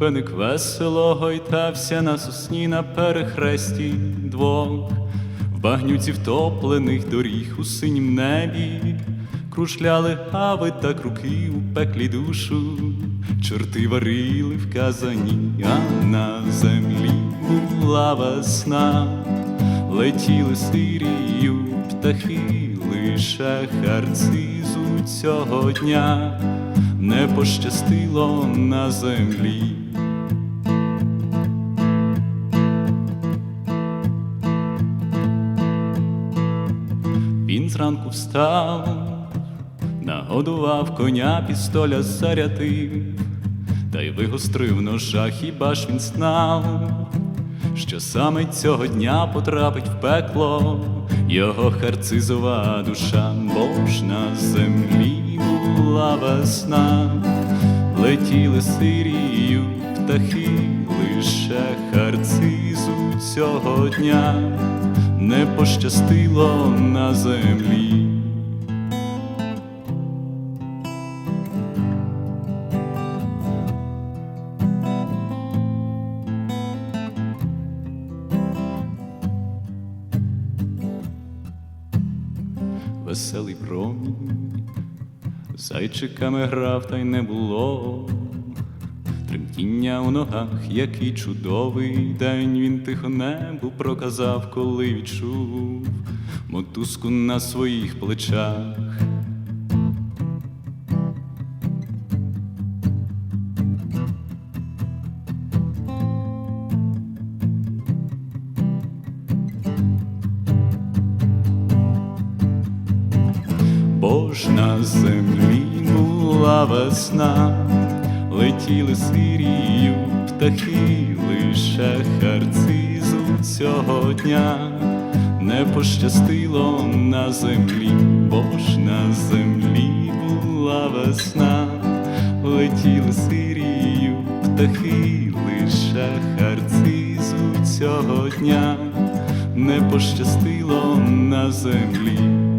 Пеник весело гойтався на сосні на перехресті двох, в багнюці втоплених доріг у синім небі, крушляли гави та круки у пеклі душу, чорти варили в казані, а на землі була весна, летіли сирію птахи, лише харцизу цього дня не пощастило на землі. Він зранку встав, нагодував коня, пістоля зарядив, та й вигострив ножа, хіба ж він знав, що саме цього дня потрапить в пекло його харцизова душа, бо на землі була весна, летіли сирію птахи, лише харцизу цього дня не пощастило на землі. Веселий промінь зайчиками грав, та й не було. Тремтіння у ногах, який чудовий день він тихо небу проказав, коли відчув мотузку на своїх плечах. Ж на землі була весна, летіли сирію птахи, лише харцизу цього дня не пощастило на землі, бо ж на землі була весна, летіли сирію птахи, лише харцизу цього дня не пощастило на землі.